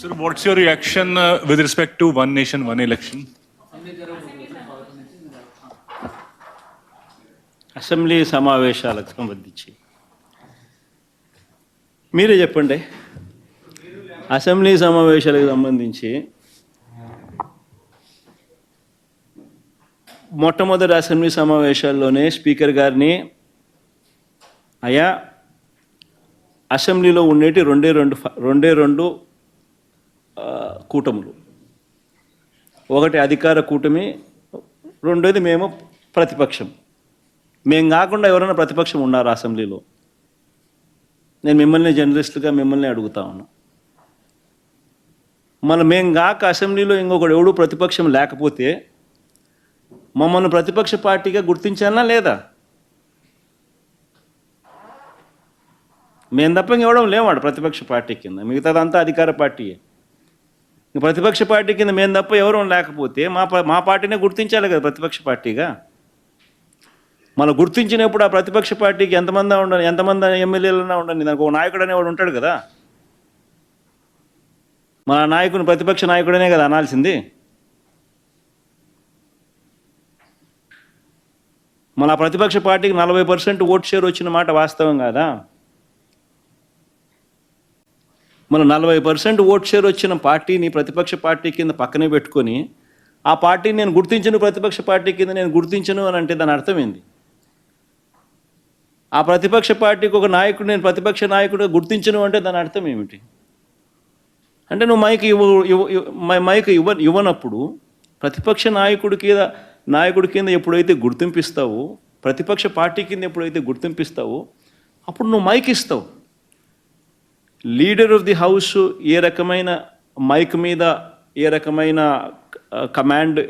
Sir, what's your reaction uh, with respect to one nation, one election? Assembly సమావేశాలకు సంబంధించి మీరే చెప్పండి assembly సమావేశాలకు సంబంధించి మొట్టమొదటి అసెంబ్లీ సమావేశాల్లోనే స్పీకర్ గారిని అయా అసెంబ్లీలో ఉండేటి రెండే రెండు రెండే రెండు కూటములు. ఒకటి అధికార కూటమి రెండోది మేము ప్రతిపక్షం. మేము కాకుండా ఎవరైనా ప్రతిపక్షం ఉన్నారు అసెంబ్లీలో? నేను మిమ్మల్ని జర్నలిస్టులుగా మిమ్మల్ని అడుగుతా ఉన్నా. మన మేము కాక అసెంబ్లీలో ఇంకొకడు ఎవడు ప్రతిపక్షం లేకపోతే మమ్మల్ని ప్రతిపక్ష పార్టీగా గుర్తించాలా లేదా? మేము తప్ప ఇవ్వడం లేవాడు ప్రతిపక్ష పార్టీ కింద. మిగతాదంతా అధికార పార్టీయే. ప్రతిపక్ష పార్టీ కింద మేము తప్ప ఎవరు లేకపోతే మా ప- మా పార్టీనే గుర్తించాలి కదా ప్రతిపక్ష పార్టీగా. మనం గుర్తించినప్పుడు ఆ ప్రతిపక్ష పార్టీకి ఎంతమంది ఉండని ఎంతమంది ఎమ్మెల్యేలన్నా ఉండండి. దానికి ఒక నాయకుడు అనేవాడు ఉంటాడు కదా. మన నాయకుని ప్రతిపక్ష నాయకుడనే కదా అనాల్సింది. మన ప్రతిపక్ష పార్టీకి నలభై పర్సెంట్ ఓట్ షేర్ వచ్చిన మాట వాస్తవం కాదా? మన నలభై పర్సెంట్ ఓట్ షేర్ వచ్చిన పార్టీని ప్రతిపక్ష పార్టీ కింద పక్కనే పెట్టుకొని ఆ పార్టీని నేను గుర్తించను ప్రతిపక్ష పార్టీ కింద నేను గుర్తించను అని అంటే దాని అర్థం ఏంది? ఆ ప్రతిపక్ష పార్టీకి ఒక నాయకుడు నేను ప్రతిపక్ష నాయకుడు గుర్తించను అంటే దాని అర్థం ఏమిటి? అంటే నువ్వు మైక్ ఇవ్వ ఇవ్వ మై- మైక్ ఇవ్వ ఇవ్వనప్పుడు ప్రతిపక్ష నాయకుడి కింద నాయకుడి కింద ఎప్పుడైతే గుర్తింపిస్తావో ప్రతిపక్ష పార్టీ కింద ఎప్పుడైతే గుర్తింపిస్తావో అప్పుడు నువ్వు మైక్ ఇస్తావు. లీడర్ ఆఫ్ ది హౌస్ ఏ రకమైన మైక్ మీద ఏ రకమైన కమాండ్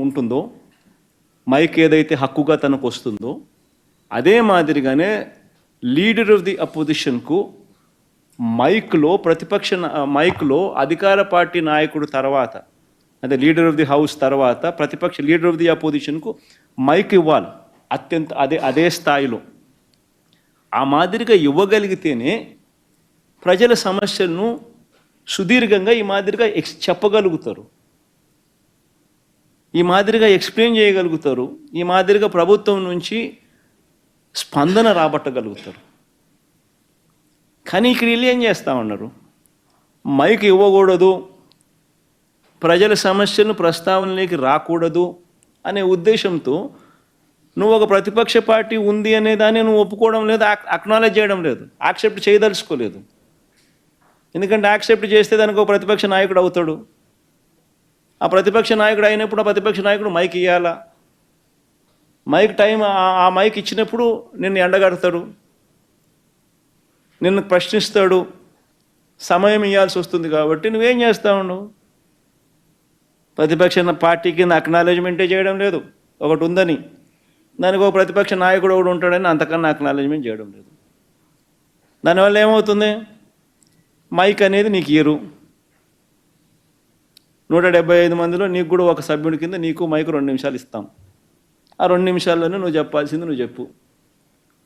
ఉంటుందో మైక్ ఏదైతే హక్కుగా తనకు వస్తుందో అదే మాదిరిగానే లీడర్ ఆఫ్ ది అపోజిషన్కు మైక్లో ప్రతిపక్ష మైక్లో అధికార పార్టీ నాయకుడు తర్వాత అదే లీడర్ ఆఫ్ ది హౌస్ తర్వాత ప్రతిపక్ష లీడర్ ఆఫ్ ది అపోజిషన్కు మైక్ ఇవ్వాలి అత్యంత అదే అదే స్థాయిలో. ఆ మాదిరిగా ఇవ్వగలిగితేనే ప్రజల సమస్యలను సుదీర్ఘంగా ఈ మాదిరిగా ఎక్స్ చెప్పగలుగుతారు. ఈ మాదిరిగా ఎక్స్ప్లెయిన్ చేయగలుగుతారు. ఈ మాదిరిగా ప్రభుత్వం నుంచి స్పందన రాబట్టగలుగుతారు. కానీ ఇక్కడ వీళ్ళు ఏం చేస్తూ ఉన్నారు? మైక్ ఇవ్వకూడదు. ప్రజల సమస్యలను ప్రస్తావనలోకి రాకూడదు అనే ఉద్దేశంతో నువ్వు ఒక ప్రతిపక్ష పార్టీ ఉంది అనేదాన్ని నువ్వు ఒప్పుకోవడం లేదు అక్నాలెడ్జ్ చేయడం లేదు యాక్సెప్ట్ చేయదలుచుకోలేదు. ఎందుకంటే యాక్సెప్ట్ చేస్తే దానికి ఒక ప్రతిపక్ష నాయకుడు అవుతాడు. ఆ ప్రతిపక్ష నాయకుడు అయినప్పుడు ఆ ప్రతిపక్ష నాయకుడు మైక్ ఇవ్వాలా మైక్ టైం ఆ- మైక్ ఇచ్చినప్పుడు నిన్ను ఎండగడతాడు. నిన్ను ప్రశ్నిస్తాడు. సమయం ఇవ్వాల్సి వస్తుంది కాబట్టి నువ్వేం చేస్తా ఉండవు ప్రతిపక్ష పార్టీ కింద అక్నాలెడ్జ్మెంటే చేయడం లేదు. ఒకటి ఉందని. దానికి ఒక ప్రతిపక్ష నాయకుడు ఒకడు ఉంటాడని అంతకన్నా అక్నాలెడ్జ్మెంట్ చేయడం లేదు. దానివల్ల ఏమవుతుంది? మైక్ అనేది నీకు ఇరు. నూట డెబ్బై ఐదు మందిలో నీకు కూడా ఒక సభ్యుడి కింద నీకు మైక్ రెండు నిమిషాలు ఇస్తాం. ఆ రెండు నిమిషాల్లోనే నువ్వు చెప్పాల్సింది నువ్వు చెప్పు.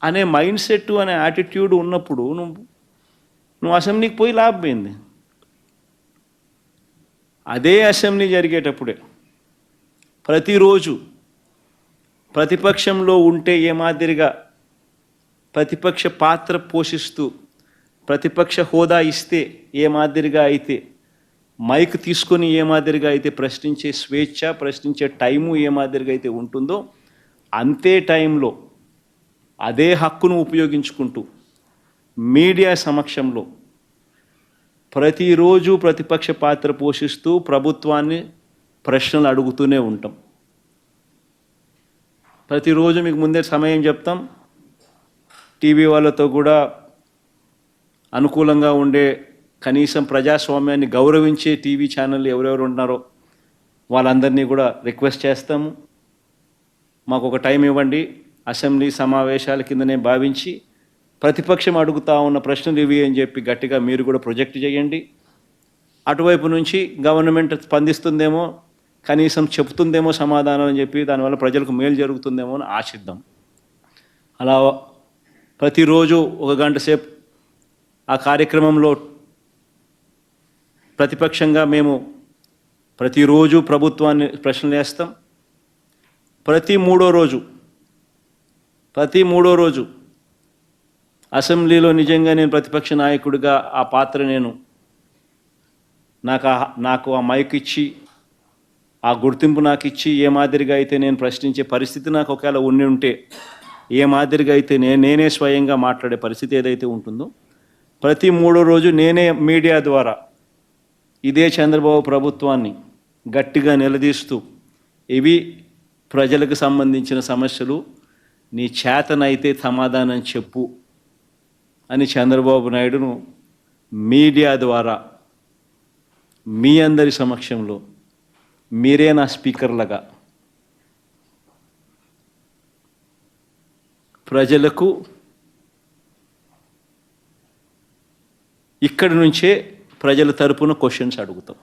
అనే మైండ్ సెట్ అనే యాటిట్యూడ్ ఉన్నప్పుడు నువ్వు నువ్వు అసెంబ్లీకి పోయి లాభమైంది అదే అసెంబ్లీ జరిగేటప్పుడే ప్రతిరోజు ప్రతిపక్షంలో ఉంటే ఏ మాదిరిగా ప్రతిపక్ష పాత్ర పోషిస్తూ ప్రతిపక్ష హోదా ఇస్తే ఏ మాదిరిగా అయితే మైక్ తీసుకొని ఏ మాదిరిగా అయితే ప్రశ్నించే స్వేచ్ఛ ప్రశ్నించే టైము ఏ మాదిరిగా అయితే ఉంటుందో అంతే టైంలో అదే హక్కును ఉపయోగించుకుంటూ మీడియా సమక్షంలో ప్రతిరోజు ప్రతిపక్ష పాత్ర పోషిస్తూ ప్రభుత్వాన్ని ప్రశ్నలు అడుగుతూనే ఉంటాం. ప్రతిరోజు మీకు ముందే సమయం చెప్తాం. టీవీ వాళ్ళతో కూడా అనుకూలంగా ఉండే కనీసం ప్రజాస్వామ్యాన్ని గౌరవించే టీవీ ఛానల్ ఎవరెవరు ఉన్నారో వాళ్ళందరినీ కూడా రిక్వెస్ట్ చేస్తాము. మాకు ఒక టైం ఇవ్వండి. అసెంబ్లీ సమావేశాల కిందనే భావించి ప్రతిపక్షం అడుగుతా ఉన్న ప్రశ్నలు ఇవి అని చెప్పి గట్టిగా మీరు కూడా ప్రొజెక్ట్ చేయండి. అటువైపు నుంచి గవర్నమెంట్ స్పందిస్తుందేమో కనీసం చెప్తుందేమో సమాధానం అని చెప్పి దానివల్ల ప్రజలకు మేలు జరుగుతుందేమో అని ఆశిద్దాం. అలా ప్రతిరోజు ఒక గంట సేపు ఆ కార్యక్రమంలో ప్రతిపక్షంగా మేము ప్రతిరోజు ప్రభుత్వాన్ని ప్రశ్నలు వేస్తాం ప్రతి మూడో రోజు ప్రతి మూడో రోజు అసెంబ్లీలో నిజంగా నేను ప్రతిపక్ష నాయకుడిగా ఆ పాత్ర నేను నాకు నాకు ఆ మైక్ ఇచ్చి ఆ గుర్తింపు నాకు ఇచ్చి ఏ మాదిరిగా అయితే నేను ప్రశ్నించే పరిస్థితి నాకు ఒకవేళ ఉండి ఉంటే ఏ మాదిరిగా అయితే నే నేనే స్వయంగా మాట్లాడే పరిస్థితి ఏదైతే ఉంటుందో ప్రతి మూడో రోజు నేనే మీడియా ద్వారా ఇదే చంద్రబాబు ప్రభుత్వాన్ని గట్టిగా నిలదీస్తూ ఇవి ప్రజలకు సంబంధించిన సమస్యలు నీ చేతనైతే సమాధానం చెప్పు అని చంద్రబాబు నాయుడును మీడియా ద్వారా మీ అందరి సమక్షంలో మీరే నా స్పీకర్లుగా ప్రజలకు ఇక్కడి నుంచే ప్రజల తరపున క్వశ్చన్స్ అడుగుతాం.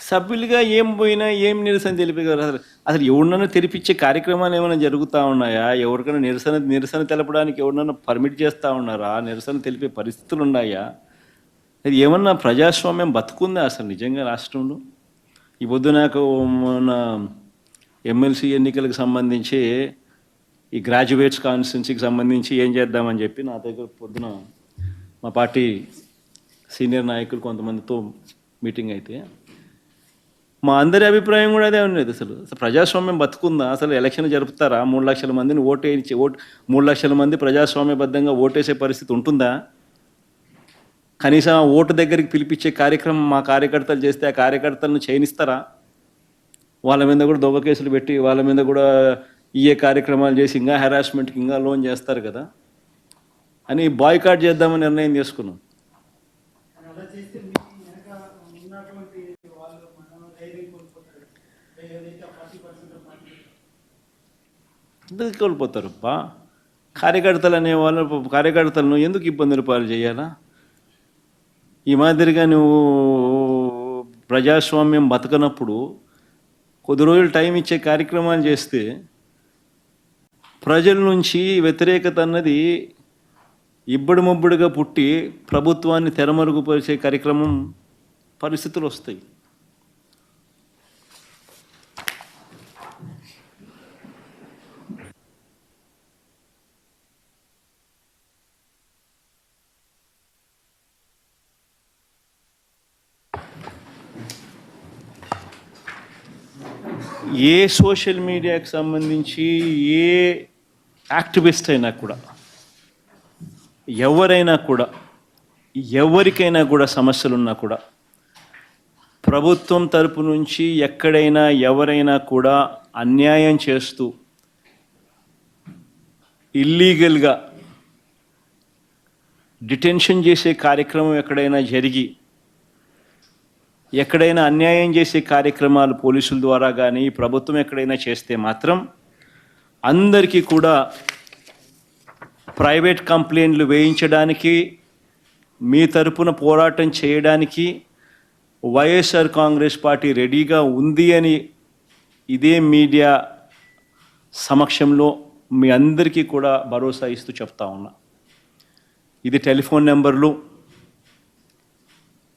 సభ్యులుగా ఏం పోయినా ఏం నిరసన తెలిపేవారు అసలు అసలు ఎవరినైనా తెరిపించే కార్యక్రమాలు ఏమైనా జరుగుతూ ఉన్నాయా? ఎవరికైనా నిరసన నిరసన తెలపడానికి ఎవరినైనా పర్మిట్ చేస్తూ ఉన్నారా? నిరసన తెలిపే పరిస్థితులు ఉన్నాయా? అది ఏమన్నా ప్రజాస్వామ్యం బతుకుందా అసలు నిజంగా రాష్ట్రంలో? ఈ పొద్దు నాకు మన ఎమ్మెల్సీ ఎన్నికలకు సంబంధించి ఈ గ్రాడ్యుయేట్స్ కాన్స్టిట్యున్సీకి సంబంధించి ఏం చేద్దామని చెప్పి నా దగ్గర పొద్దున మా పార్టీ సీనియర్ నాయకులు కొంతమందితో మీటింగ్ అయితే మా అందరి అభిప్రాయం కూడా అదే ఉండేది అసలు. ప్రజాస్వామ్యం బతుకుందా? అసలు ఎలక్షన్ జరుపుతారా? మూడు లక్షల మందిని ఓటు వేయించి ఓటు మూడు లక్షల మంది ప్రజాస్వామ్యబద్ధంగా ఓటేసే పరిస్థితి ఉంటుందా? కనీసం ఓటు దగ్గరికి పిలిపించే కార్యక్రమం మా కార్యకర్తలు చేస్తే ఆ కార్యకర్తలను చేయనిస్తారా వాళ్ళ మీద కూడా దొబ్బ కేసులు పెట్టి వాళ్ళ మీద కూడా ఇయే కార్యక్రమాలు చేసి ఇంకా హెరాస్మెంట్కి ఇంకా లోన్ చేస్తారు కదా. అని బాయ్కాట్ చేద్దామని నిర్ణయం చేసుకున్నాం ఎందుకు కోల్పోతారు? బా కార్యకర్తలు అనే వాళ్ళు కార్యకర్తలను ఎందుకు ఇబ్బందులు పాలు చేయాలా? ఈ మాదిరిగా నువ్వు ప్రజాస్వామ్యం బతకనప్పుడు కొద్ది రోజులు టైం ఇచ్చే కార్యక్రమాలు చేస్తే ప్రజల నుంచి వ్యతిరేకత అన్నది ఇబ్బడి ముబ్బడిగా పుట్టి ప్రభుత్వాన్ని తెరమరుగుపరిచే కార్యక్రమం పరిస్థితులు వస్తాయి. ఏ సోషల్ మీడియాకి సంబంధించి ఏ యాక్టివిస్ట్ అయినా కూడా ఎవరైనా కూడా ఎవరికైనా కూడా సమస్యలున్నా కూడా ప్రభుత్వం తరపు నుంచి ఎక్కడైనా ఎవరైనా కూడా అన్యాయం చేస్తూ ఇల్లీగల్గా డిటెన్షన్ చేసే కార్యక్రమం ఎక్కడైనా జరిగి ఎక్కడైనా అన్యాయం చేసే కార్యక్రమాలు పోలీసుల ద్వారా కానీ ప్రభుత్వం ఎక్కడైనా చేస్తే మాత్రం అందరికీ కూడా ప్రైవేట్ కంప్లైంట్లు వేయించడానికి మీ తరపున పోరాటం చేయడానికి వైఎస్ఆర్ కాంగ్రెస్ పార్టీ రెడీగా ఉంది అని ఇదే మీడియా సమక్షంలో మీ అందరికీ కూడా భరోసా ఇస్తూ చెప్తా ఉన్నా. ఇది టెలిఫోన్ నెంబర్లు.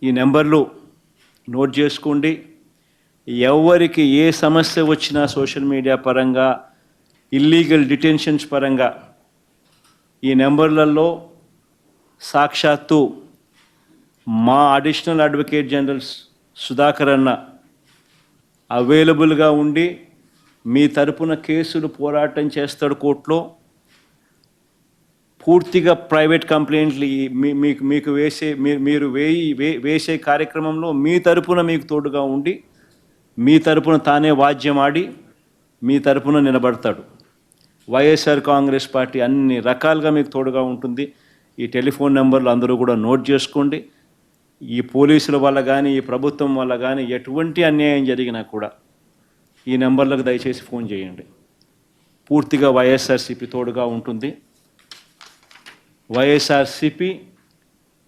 ఈ నెంబర్లు నోట్ చేసుకోండి. ఎవరికి ఏ సమస్య వచ్చినా సోషల్ మీడియా పరంగా ఇల్లీగల్ డిటెన్షన్స్ పరంగా ఈ నెంబర్లలో సాక్షాత్తు మా అడిషనల్ అడ్వకేట్ జనరల్ సుధాకర్ అన్న అవైలబుల్గా ఉండి మీ తరపున కేసులు పోరాటం చేస్తాడు కోర్టులో. పూర్తిగా ప్రైవేట్ కంప్లైంట్లు ఈ మీ- మీకు మీకు వేసే మీరు మీరు వేయి వే- వేసే కార్యక్రమంలో మీ తరపున మీకు తోడుగా ఉండి మీ తరపున తానే వాద్యం ఆడి మీ తరపున నిలబడతాడు. వైఎస్ఆర్ కాంగ్రెస్ పార్టీ అన్ని రకాలుగా మీకు తోడుగా ఉంటుంది. ఈ టెలిఫోన్ నెంబర్లు అందరూ కూడా నోట్ చేసుకోండి. ఈ పోలీసుల వల్ల కానీ ఈ ప్రభుత్వం వల్ల కానీ ఎటువంటి అన్యాయం జరిగినా కూడా ఈ నెంబర్లకు దయచేసి ఫోన్ చేయండి. పూర్తిగా వైఎస్ఆర్సీపీ తోడుగా ఉంటుంది. YSRCP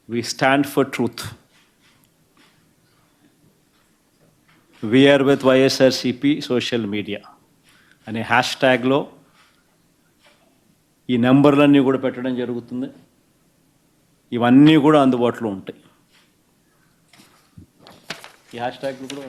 we stand for truth we are with YSRCP social media అనే హ్యాష్ ట్యాగ్లో ఈ నెంబర్లన్నీ కూడా పెట్టడం జరుగుతుంది. ఇవన్నీ కూడా అందుబాటులో ఉంటాయి. ఈ హ్యాష్ ట్యాగ్లు కూడా